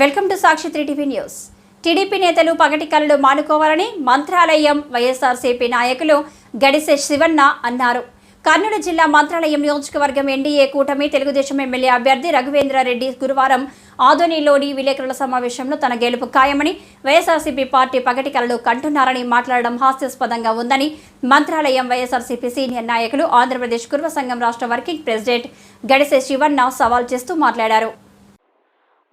Welcome to Sakshi three TV news. TDP నేతలు పగటి కలలు మానుకోవాలని మంత్రాలయం వైఎస్ఆర్సీపీ నాయకులు గడిసె శివన్న అన్నారు. కర్నూలు జిల్లా మంత్రాలయం నియోజకవర్గం ఎన్డీఏ కూటమి తెలుగుదేశం ఎమ్మెల్యే అభ్యర్థి రఘువేంద్రారెడ్డి గురువారం ఆదోనిలోని విలేకరుల సమావేశంలో తన గెలుపు ఖాయమని వైఎస్ఆర్సీపీ పార్టీ పగటి కలలు కంటున్నారని మాట్లాడడం హాస్యాస్పదంగా ఉందని మంత్రాలయం వైఎస్ఆర్సీపీ సీనియర్ నాయకులు ఆంధ్రప్రదేశ్ కుర్వ సంఘం రాష్ట్ర వర్కింగ్ ప్రెసిడెంట్ గడిసే శివన్న సవాల్ చేస్తూ మాట్లాడారు.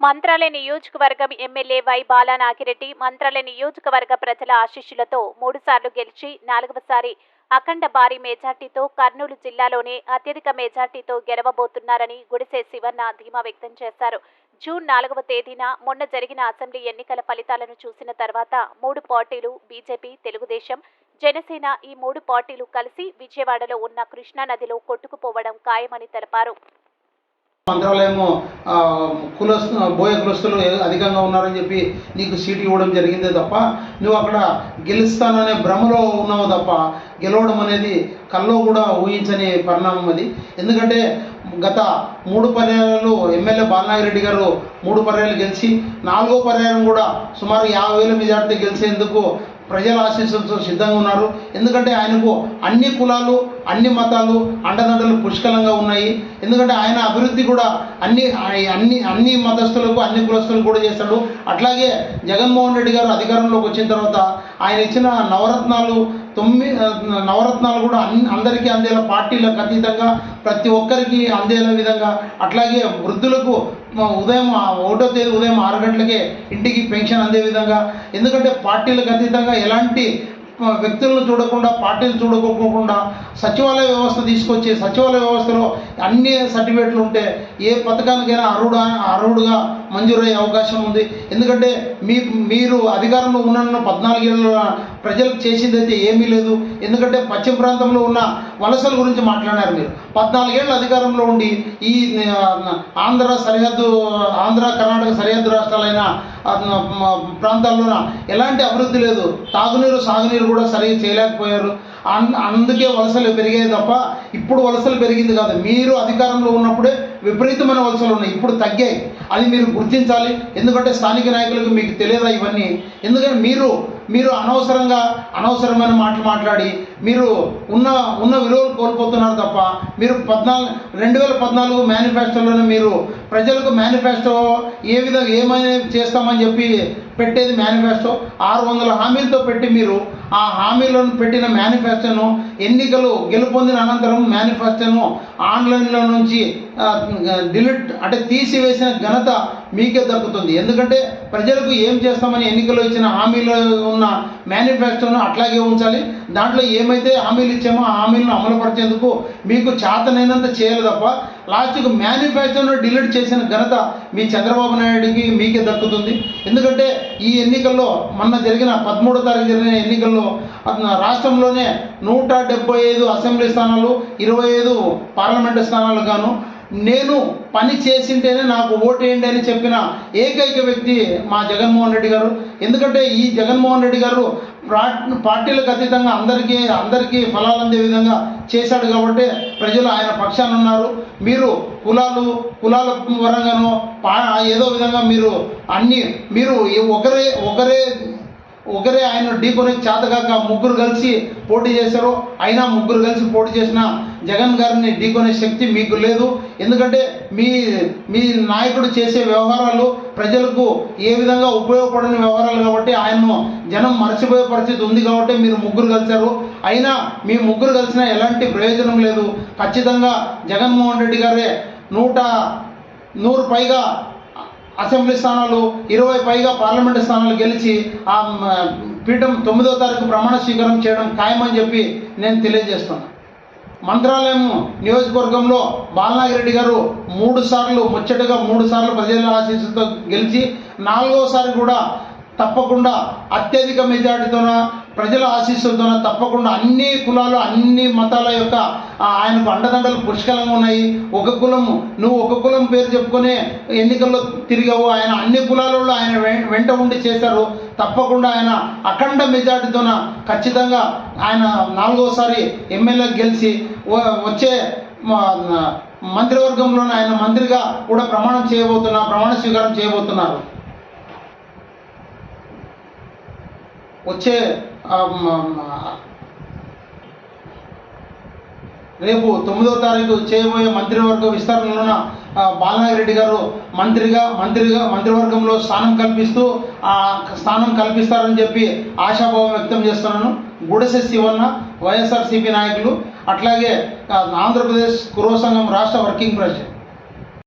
మంత్రాలయ నియోజకవర్గం ఎమ్మెల్యే వై బాలానాగిరెడ్డి మంత్రాలయ నియోజకవర్గ ప్రజల ఆశీస్సులతో మూడుసార్లు గెలిచి నాలుగవసారి అఖండ భారీ మెజార్టీతో కర్నూలు జిల్లాలోనే అత్యధిక మెజార్టీతో గెలవబోతున్నారని గుడిసే శివన్న ధీమా వ్యక్తం చేశారు. జూన్ నాలుగవ తేదీన మొన్న జరిగిన అసెంబ్లీ ఎన్నికల ఫలితాలను చూసిన తర్వాత మూడు పార్టీలు బీజేపీ తెలుగుదేశం జనసేన ఈ మూడు పార్టీలు కలిసి విజయవాడలో ఉన్న కృష్ణా నదిలో కొట్టుకుపోవడం ఖాయమని తెలిపారు. మంత్రాలయము ఆ, కులస్ బోయ కులస్తులు అధికంగా ఉన్నారని చెప్పి నీకు సీటు ఇవ్వడం జరిగిందే తప్ప నువ్వు అక్కడ గెలుస్తాననే భ్రమలో ఉన్నావు తప్ప గెలవడం అనేది కల్లో కూడా ఊహించని పరిణామం అది. ఎందుకంటే గత మూడు పర్యాయాలు ఎమ్మెల్యే బాలనాగిరెడ్డి గారు మూడు పర్యాయాలు గెలిచి నాలుగో పర్యాయం కూడా సుమారు యాభై వేల మెజార్టీ గెలిచేందుకు ప్రజల ఆశీస్సులతో సిద్ధంగా ఉన్నారు. ఎందుకంటే ఆయనకు అన్ని కులాలు అన్ని మతాలు అండదండలు పుష్కలంగా ఉన్నాయి. ఎందుకంటే ఆయన అభివృద్ధి కూడా అన్ని అన్ని అన్ని మతస్థులకు అన్ని కులస్తులకు కూడా చేస్తాడు. అట్లాగే జగన్మోహన్ రెడ్డి గారు అధికారంలోకి వచ్చిన తర్వాత ఆయన ఇచ్చిన నవరత్నాలు తొమ్మిది నవరత్నాలు కూడా అందరికీ అందేలా పార్టీలకు అతీతంగా ప్రతి ఒక్కరికి అందేలా విధంగా. అట్లాగే వృద్ధులకు ఉదయం ఒకటో తేదీ ఉదయం ఆరు గంటలకే ఇంటికి పెన్షన్ అందే విధంగా. ఎందుకంటే పార్టీలకు అతీతంగా ఎలాంటి వ్యక్తులను చూడకుండా పార్టీలు చూడకోకుండా సచివాలయ వ్యవస్థ తీసుకొచ్చి సచివాలయ వ్యవస్థలో అన్ని సర్టిఫికేట్లు ఉంటే ఏ పథకానికైనా అర్హుడు అర్హుడుగా మంజూరయ్యే అవకాశం ఉంది. ఎందుకంటే మీ మీరు అధికారంలో ఉన్న పద్నాలుగేళ్ళ ప్రజలకు చేసిందైతే అయితే ఏమీ లేదు. ఎందుకంటే పశ్చిమ ప్రాంతంలో ఉన్న వలసల గురించి మాట్లాడారు మీరు. పద్నాలుగేళ్ళ అధికారంలో ఉండి ఈ ఆంధ్ర సరిహద్దు ఆంధ్ర కర్ణాటక సరిహద్దు రాష్ట్రాలైన ప్రాంతాల్లోన ఎలాంటి అభివృద్ధి లేదు. తాగునీరు సాగునీరు కూడా సరిగ్గా చేయలేకపోయారు. అందుకే వలసలు పెరిగాయి తప్ప ఇప్పుడు వలసలు పెరిగింది కాదు. మీరు అధికారంలో ఉన్నప్పుడే విపరీతమైన వలసలు ఉన్నాయి. ఇప్పుడు తగ్గాయి. అది మీరు గుర్తించాలి. ఎందుకంటే స్థానిక నాయకులకు మీకు తెలియదా ఇవన్నీ? ఎందుకంటే మీరు మీరు అనవసరంగా అనవసరమైన మాటలు మాట్లాడి మీరు ఉన్న ఉన్న విలువలు కోల్పోతున్నారు తప్ప మీరు పద్నాలుగు రెండు వేల పద్నాలుగు మేనిఫెస్టోలోనే మీరు ప్రజలకు మేనిఫెస్టో ఏ విధంగా ఏమైనా చేస్తామని చెప్పి పెట్టేది మేనిఫెస్టో ఆరు వందల హామీలతో పెట్టి మీరు ఆ హామీలను పెట్టిన మేనిఫెస్టోను ఎన్నికలు గెలుపొందిన అనంతరం మేనిఫెస్టోను ఆన్లైన్లో నుంచి డిలీట్ అంటే తీసివేసిన ఘనత మీకే దక్కుతుంది. ఎందుకంటే ప్రజలకు ఏం చేస్తామని ఎన్నికల్లో ఇచ్చిన హామీలో ఉన్న మేనిఫెస్టోను అట్లాగే ఉంచాలి. దాంట్లో ఏమైతే హామీలు ఇచ్చామో ఆ హామీలను అమలుపరిచేందుకు మీకు చేతనైనంత చేయాలి తప్ప లాస్ట్కు మేనిఫెస్టోను డిలీట్ చేసిన ఘనత మీ చంద్రబాబు నాయుడికి మీకే దక్కుతుంది. ఎందుకంటే ఈ ఎన్నికల్లో మొన్న జరిగిన పదమూడో తారీఖు జరిగిన ఎన్నికల్లో రాష్ట్రంలోనే నూట డెబ్బై ఐదు అసెంబ్లీ స్థానాలు ఇరవై ఐదు పార్లమెంటు స్థానాలు గాను. నేను పని చేసింటేనే నాకు ఓటు వేయండి అని చెప్పిన ఏకైక వ్యక్తి మా జగన్మోహన్ రెడ్డి గారు. ఎందుకంటే ఈ జగన్మోహన్ రెడ్డి గారు పార్టీలకు అతీతంగా అందరికీ అందరికీ ఫలాలు అందే విధంగా చేశాడు కాబట్టి ప్రజలు ఆయన పక్షాన ఉన్నారు. మీరు కులాలు కులాల పరంగానో పా ఏదో విధంగా మీరు అన్ని మీరు ఒకరే ఒకరే ఒకరే ఆయన ఢీకొని చేతగాక ముగ్గురు కలిసి పోటీ చేశారు అయినా ముగ్గురు కలిసి పోటీ చేసిన జగన్ గారిని ఢీకొనే శక్తి మీకు లేదు. ఎందుకంటే మీ మీ నాయకుడు చేసే వ్యవహారాలు ప్రజలకు ఏ విధంగా ఉపయోగపడని వ్యవహారాలు కాబట్టి ఆయన్ను జనం మర్చిపోయే పరిస్థితి ఉంది కాబట్టి మీరు ముగ్గురు కలిశారు. అయినా మీ ముగ్గురు కలిసినా ఎలాంటి ప్రయోజనం లేదు. ఖచ్చితంగా జగన్మోహన్ రెడ్డి గారే నూట నూరు పైగా అసెంబ్లీ స్థానాలు ఇరవై పైగా పార్లమెంటు స్థానాలు గెలిచి ఆ పీఠం తొమ్మిదో తారీఖు ప్రమాణ స్వీకారం చేయడం ఖాయమని చెప్పి నేను తెలియజేస్తున్నాను మంత్రాలయం నియోజకవర్గంలో బాలనాగిరెడ్డి గారు మూడు సార్లు ముచ్చటగా మూడు సార్లు ప్రజల ఆశీస్సుతో గెలిచి నాలుగోసారి కూడా తప్పకుండా అత్యధిక మెజార్టీతోన ప్రజల ఆశీస్సులతో తప్పకుండా అన్ని కులాలు అన్ని మతాల యొక్క ఆయనకు అండదండలు పుష్కలంగా ఉన్నాయి. ఒక కులం నువ్వు ఒక కులం పేరు చెప్పుకునే ఎన్నికల్లో తిరిగావు. ఆయన అన్ని కులాలలో ఆయన వెంట ఉండి చేశారు. తప్పకుండా ఆయన అఖండ మెజార్టీతోన ఖచ్చితంగా ఆయన నాలుగోసారి ఎమ్మెల్యే గెలిచి వచ్చే మంత్రివర్గంలో ఆయన మంత్రిగా కూడా ప్రమాణం చేయబోతున్నా ప్రమాణ స్వీకారం చేయబోతున్నారు. వచ్చే రేపు తొమ్మిదో తారీఖు చేయబోయే మంత్రివర్గ విస్తరణలోన ఆ, బాలనాగిరెడ్డి గారు మంత్రిగా మంత్రిగా మంత్రివర్గంలో స్థానం కల్పిస్తూ ఆ స్థానం కల్పిస్తారని చెప్పి ఆశాభావం వ్యక్తం చేస్తున్నాను. గుడసె శివన్న వైఎస్ఆర్సీపీ నాయకులు అట్లాగే ఆంధ్రప్రదేశ్ కురవ సంఘం రాష్ట్ర వర్కింగ్ ప్రెసిడెంట్.